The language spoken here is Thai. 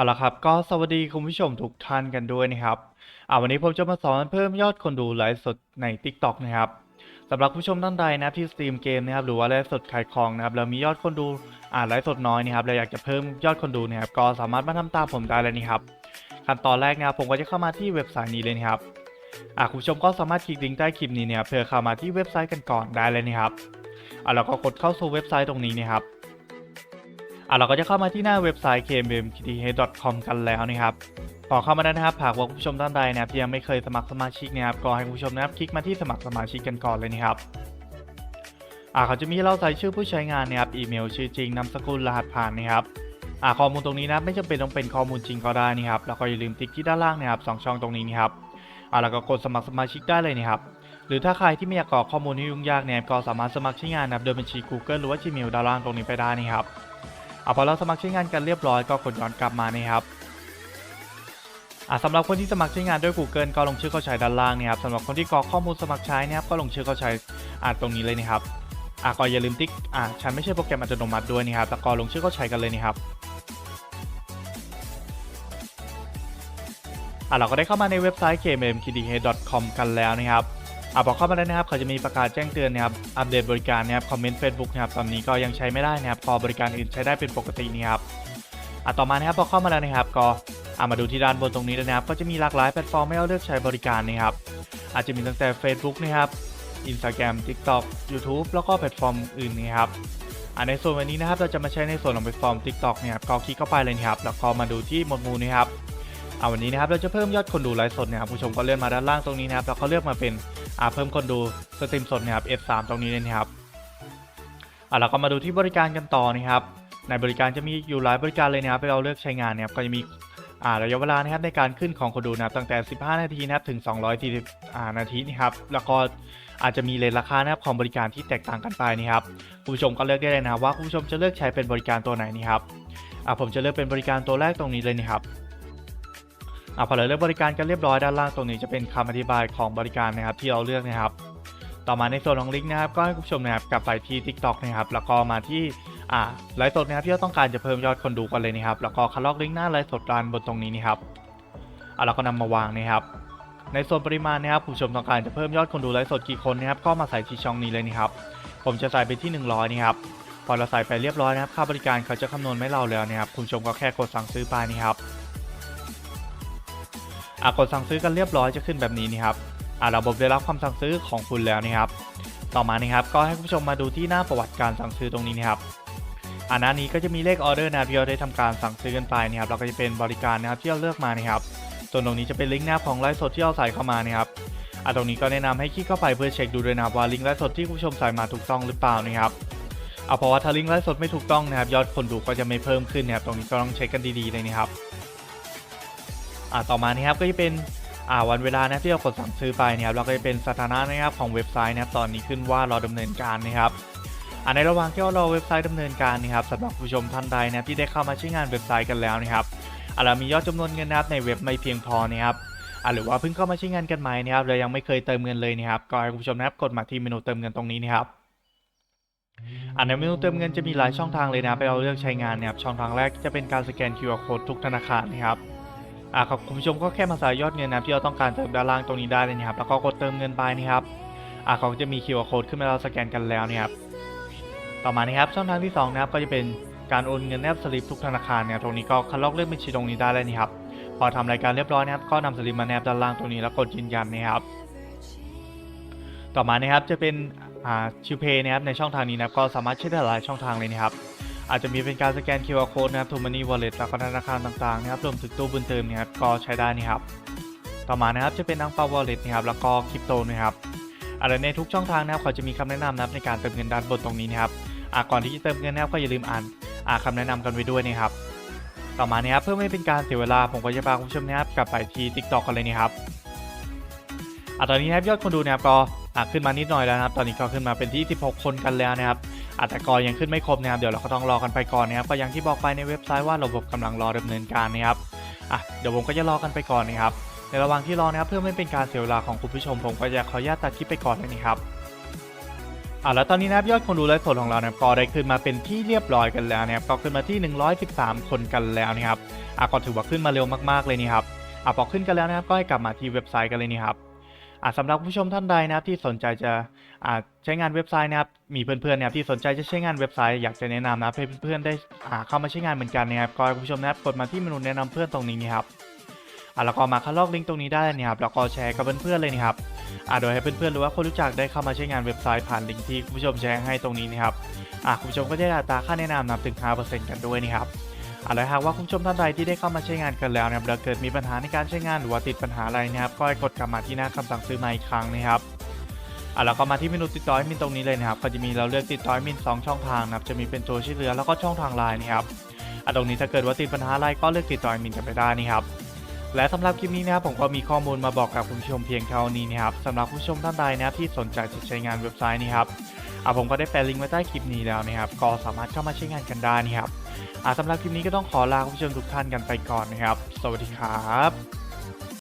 เอาละครับก็สวัสดีคุณผู้ชมทุกท่านกันด้วยนะครับอ่าวันนี้ผมจะมาสอนเพิ่มยอดคนดูไลฟ์สดใน TikTok นะครับสำหรับผู้ชมท่านใดนะที่สตรีมเกมนะครับหรือว่าไลฟ์สดขายของนะครับแล้วมียอดคนดูอ่าไลฟ์สดน้อยนะครับแล้วอยากจะเพิ่มยอดคนดูนะครับก็สามารถมาทำตามผมได้เลยนะครับขั้นตอนแรกนะครับผมก็จะเข้ามาที่เว็บไซต์นี้เลยนะครับอ่าคุณผู้ชมก็สามารถคลิกลิงก์ใต้คลิปนี้เนี่ยเพื่อเข้ามาที่เว็บไซต์กันก่อนได้เลยนะครับอ่าแล้วก็กดเข้าสู่เว็บไซต์ตรงนี้นะครับ อะเราก็จะเข้ามาที่หน้าเว็บไซต์ kmmkth.com กันแล้วนะครับพอเข้ามาแล้นะครับหากว่าผู้ชมท่านใดนะครับที่ยังไม่เคยสมัครสมาชิกนะครับก็ให้ผู้ชมนะครับคลิกมาที่สมัครสมาชิกกันก่อนเลยนะครับอ่าเขาจะมีเราใส่ชื่อผู้ใช้งานนะครับอีเมลชื่อจริงนามสกุลรหัสผ่านนะครับอ่าข้อมูลตรงนี้นะไม่จำเป็นต้องเป็นข้อมูลจริงก็ได้นะครับแล้วก็อย่าลืมติ๊กที่ด้านล่างนะครับสองช่องตรงนี้นะครับอ่าแล้วก็กดสมัครสมาชิกได้เลยนะครับหรือถ้าใครที่ไม่อยากกรอกข้อมูลที่ยุ่งยากเนี่ยก็สามารถสมัครใช้งานนะครับโดยบัญชี Google หรือว่า Gmail ด้านล่างตรงนี้ไปได้นะครับ พอเราสมัครใช้งานกันเรียบร้อยก็กดย้อนกลับมานะครับสำหรับคนที่สมัครใช้งานด้วย Google ก็ลงชื่อเข้าใช้ด้านล่างนะครับสำหรับคนที่กรอกข้อมูลสมัครใช้นะครับก็ลงชื่อเข้าใช้อ่าตรงนี้เลยนะครับอ่าก็อย่าลืมติ๊กอ่าฉันไม่ใช่โปรแกรมอัตโนมัติด้วยนะครับแล้วก็ลงชื่อเข้าใช้กันเลยนะครับอ่าเราก็ได้เข้ามาในเว็บไซต์ kmmkdh.com กันแล้วนะครับ อ่าพอเข้ามาแล้วนะครับเขาจะมีประกาศแจ้งเตือนนะครับอัปเดตบริการนะครับคอมเมนต์ Facebook นะครับตอนนี้ก็ยังใช้ไม่ได้นะครับพอบริการอื่นใช้ได้เป็นปกตินะครับอะต่อมานะครับพอเข้ามาแล้วนะครับก็อะมาดูที่ด้านบนตรงนี้นะครับ ก็จะมีหลากหลายแพลตฟอร์มให้เราเลือกใช้บริการนะครับอาจจะมีตั้งแต่ Facebook นะครับ Instagram TikTok YouTube แล้วก็แพลตฟอร์มอื่นนะครับอะในส่วนวันนี้นะครับเราจะมาใช้ในส่วนของแพลตฟอร์ม TikTok เนี่ยครับก็คลิกเข้าไปเลยนะครับแล้วก็มาดูที่หมวดหมู่นะครับอะวันนี้นะครับเราจะเพิ่มยอดคนดูไลฟ์สดนะครับผู้ชมก็เลื่อนมาด้านล่างตรงนี้นะครับแล้วก็เลือกมาเป็น อะเพิ่มคนดูสตรีมสดนะครับ F3 ตรงนี้เลยนะครับอะเราก็มาดูที่บริการกันต่อนะครับ ในบริการจะมีอยู่หลายบริการเลยนะครับให้เราเลือกใช้งานนะครับก็จะมีอ่าระยะเวลานะครับในการขึ้นของคนดูนะครับตั้งแต่ 15 นาทีนะครับถึง 240อ่านาทีนะครับแล้วก็อาจจะมีเลทราคานะครับของบริการที่แตกต่างกันไปนะครับคุณผู้ชมก็เลือกได้เลยนะครับว่าคุณผู้ชมจะเลือกใช้เป็นบริการตัวไหนนะครับอ่าผมจะเลือกเป็นบริการตัวแรกตรงนี้เลยนะครับ อ่าพอเราเลือกบริการกันเรียบร้อยด้านล่างตรงนี้จะเป็นคำอธิบายของบริการนะครับที่เราเลือกนะครับ ต่อมาในส่วนของลิงก์นะครับก็ให้คุณผู้ชมนะครับกลับไปที่ TikTok นะครับแล้วก็มาที่อ่าไลฟ์สดนะครับที่เราต้องการจะเพิ่มยอดคนดูกันเลยนะครับแล้วก็คัดลอกลิงก์หน้าไลฟ์สดด้านบนตรงนี้นะครับอ่าเราก็นำมาวางนะครับ ในส่วนปริมาณนะครับคุณผู้ชมต้องการจะเพิ่มยอดคนดูไลฟ์สดกี่คนนะครับก็มาใส่ที่ช่องนี้เลยนะครับผมจะใส่ไปที่ 100นะครับพอเราใส่ไปเรียบร้อยนะครับค่าบริการเขาจะคำนวณไม่เราแล้วนะครับคุณผู้ชมก็แค่กดสั่งซื้อไปนะครับ อ่ากดสั่งซื้อกันเรียบร้อยจะขึ้นแบบนี้นะครับอ่าระบบได้รับคำสั่งซื้อของคุณแล้วนะครับ ต่อมานะครับก็ให้คุณผู้ชมมาดูที่หน้าประวัติการสั่งซื้อตรงนี้นะครับอันหน้านี้ก็จะมีเลขออเดอร์นะครับที่เราได้ทำการสั่งซื้อกันไปนะครับเราก็จะเป็นบริการนะครับที่เราเลือกมานะครับส่วนตรงนี้จะเป็นลิงก์หน้าของไลฟ์สดที่เราใส่เข้ามานะครับอะตรงนี้ก็แนะนำให้คลิกเข้าไปเพื่อเช็คดูด้วยนะครับว่าลิงก์ไลฟ์สดที่คุณผู้ชมใส่มาถูกต้องหรือเปล่านะครับเอาเพราะว่าถ้าลิงก์ไลฟ์สดไม่ถูกต้องนะครับยอดคนดูก็จะไม่เพิ่มขึ้นนะครับตรงนี้ก็ต้องเช็คกันดีๆเลยนะครับ อะต่อมานะครับก็จะเป็นอ่าวันเวลานะที่เรากดสั่งซื้อไปนะครับเราก็จะเป็นสถานะนะครับของเว็บไซต์นะครับตอนนี้ขึ้นว่ารอดำเนินการนะครับอ่าในระหว่างที่เรารอเว็บไซต์ดำเนินการนะครับสำหรับผู้ชมท่านใดนะที่ได้เข้ามาใช้งานเว็บไซต์กันแล้วนะครับอ่าเรามียอดจำนวนเงินนะครับในเว็บไม่เพียงพอนะครับอ่าหรือว่าเพิ่งเข้ามาใช้งานกันใหม่นะครับเรายังไม่เคยเติมเงินเลยนะครับก็ให้คุณผู้ชมนะครับกดมาที่เมนูเติมเงินตรงนี้นะครับอ่าในเมนูเติมเงินจะมีหลายช่องทางเลยนะครับให้เราเลือกใช้งานนะครับช่องทางแรกจะเป็นการสแกน QR code ทุกธนาคารนะครับ อ่าครับคุณผู้ชมก็แค่มาใส่ยอดเงินนะที่เราต้องการเติมด้านล่างตรงนี้ได้เลยนะครับ แล้วก็กดเติมเงินไปนะครับอ่าเขาจะมี QR code ขึ้นมาเราสแกนกันแล้วนะครับต่อมานะครับช่องทางที่สองนะครับก็จะเป็นการโอนเงินแนบสลิปทุกธนาคารเนี่ยตรงนี้ก็คัดลอกเลขบัญชีตรงนี้ได้เลยนะครับพอทำรายการเรียบร้อยนะครับก็นำสลิปมาแนบด้านล่างตรงนี้แล้วกดยืนยันนะครับ ต่อมานะครับจะเป็นอ่าชิวเพย์นะครับในช่องทางนี้นะครับก็สามารถใช้ได้หลายช่องทางเลยนะครับ อาจจะมีเป็นการสแกน QR code นะครับ t o Money Wallet แล้วก็ธนาคารต่างๆนะครับรวมถึงตู้บุญเติมนะครับก็ใช้ได้นะครับต่อมานะครับจะเป็นอังเปา Wallet นะครับแล้วก็คริปโตนะครับอะไรในทุกช่องทางนะครับเขาจะมีคำแนะนำนะครับในการเติมเงินด้านบนตรงนี้นะครับก่อนที่จะเติมเงินนะครับก็อย่าลืมอ่านอ่าคำแนะนำกันไว้ด้วยนะครับต่อมานะครับเพื่อไม่เป็นการเสียเวลาผมก็จะพาคุณผู้ชมนะครับกลับไปที่ TikTok กันเลยนะครับอ่าตอนนี้นะครับยอดคนดูนะครับก็ขึ้นมานิดหน่อยแล้วนะครับ ตอนนี้ก็ขึ้นมาเป็นที่ 16 คนกันแล้วนะครับ อาแต่ก็ยังขึ้นไม่ครบนะครับเดี๋ยวเราก็ต้องรอกันไปก่อนนะครับก็อย่างที่บอกไปในเว็บไซต์ว่าระบบกำลังรอดำเนินการนะครับอะเดี๋ยวผมก็จะรอกันไปก่อนนะครับในระหว่างที่รอนะครับเพื่อไม่เป็นการเสียเวลาของคุณผู้ชมผมก็จะขออนุญาตตัดคลิปไปก่อนเลยนะครับอะแล้วตอนนี้นะครับยอดคนดูไลฟ์สดของเรานะครับก็ได้ขึ้นมาเป็นที่เรียบร้อยกันแล้วนะครับก็ขึ้นมาที่ 113 คนกันแล้วนะครับอะก็ถือว่าขึ้นมาเร็วมากๆเลยนี่ครับอะพอขึ้นกันแล้วนะครับก็ให้กลับมาที่เว็บไซต์กันเลยนี่ครับ อะสำหรับผู้ชมท่านใดนะครับที่สนใจจะอ่าใช้งานเว็บไซต์นะครับมีเพื่อนๆนะครับที่สนใจจะใช้งานเว็บไซต์อยากจะแนะนำนะครับให้เพื่อนๆได้อ่าเข้ามาใช้งานเหมือนกันนะครับก็ให้ผู้ชมนะครับกดมาที่เมนูแนะนำเพื่อนตรงนี้นี่ครับอะแล้วก็มาคัดลอกลิงก์ตรงนี้ได้เลยนี่ครับแล้วก็แชร์กับเพื่อนๆเลยนี่ครับอะโดยให้เพื่อนๆหรือว่าคนรู้จักได้เข้ามาใช้งานเว็บไซต์ผ่านลิงก์ที่ผู้ชมแชร์ให้ตรงนี้นะครับอะคุณผู้ชมก็จะได้อัตราค่าแนะนำนับถึง5%กันด้วยนี่ครับ อะแล้วหากว่าคุณผู้ชมท่านใดที่ได้เข้ามาใช้งานกันแล้วนะครับแล้วเกิดมีปัญหาในการใช้งานหรือว่าติดปัญหาอะไรนะครับก็ให้กดกลับมาที่หน้าคำสั่งซื้อมาอีกครั้งนะครับอะแล้วก็มาที่เมนูติดต่อมินตรงนี้เลยนะครับก็จะมีเราเลือกติดต่อมินสองช่องทางนะครับจะมีเป็นตัวชื่อเรือแล้วก็ช่องทางไลน์นะครับอะตรงนี้ถ้าเกิดว่าติดปัญหาอะไรก็เลือกติดต่อมินกันไปได้นะครับและสำหรับคลิปนี้นะครับผมก็มีข้อมูลมาบอกกับคุณผู้ชมเพียงเท่านี้นะครับสำหรับคุณผู้ชมท่านใดนะครับที่สนใจจะใช้งานเว็บไซต์นี้ครับอะผมก็ได้แปะลิงก์ไว้ใต้คลิปนี้แล้วนะครับก็สามารถเข้ามาใช้งานกันได้นะครับ สำหรับคลิปนี้ก็ต้องขอลาคุณผู้ชมทุกท่านกันไปก่อนนะครับ สวัสดีครับ